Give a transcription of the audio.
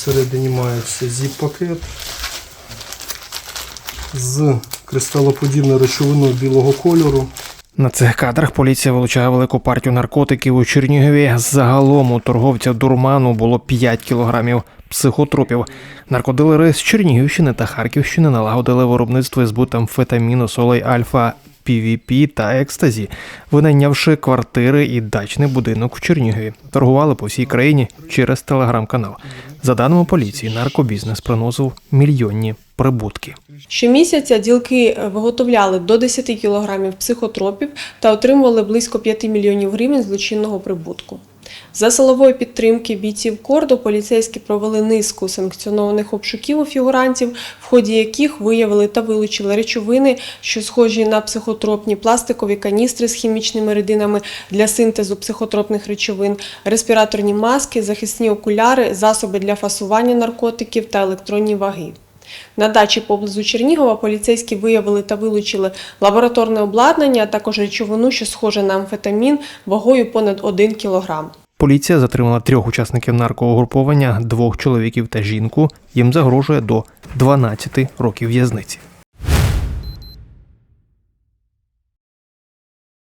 всередині мається зіп-пакет з кристалоподібною речовиною білого кольору. На цих кадрах поліція вилучає велику партію наркотиків у Чернігові. Загалом у торговця дурману було 5 кілограмів психотропів. Наркодилери з Чернігівщини та Харківщини налагодили виробництво і збут амфетаміну, солей альфа. PVP та екстазі, винайнявши квартири і дачний будинок в Чернігові, торгували по всій країні через телеграм-канал. За даними поліції, наркобізнес приносив мільйонні прибутки. Щомісяця ділки е, виготовляли до 10 кілограмів психотропів та отримували близько 5 мільйонів гривень злочинного прибутку. За силової підтримки бійців корду поліцейські провели низку санкціонованих обшуків у фігурантів, в ході яких виявили та вилучили речовини, що схожі на психотропні пластикові каністри з хімічними рідинами для синтезу психотропних речовин, респіраторні маски, захисні окуляри, засоби для фасування наркотиків та електронні ваги. На дачі поблизу Чернігова поліцейські виявили та вилучили лабораторне обладнання, а також речовину, що схожа на амфетамін, вагою понад 1 кілограм. Поліція затримала трьох учасників наркоугруповання, двох чоловіків та жінку. Їм загрожує до 12 років в'язниці.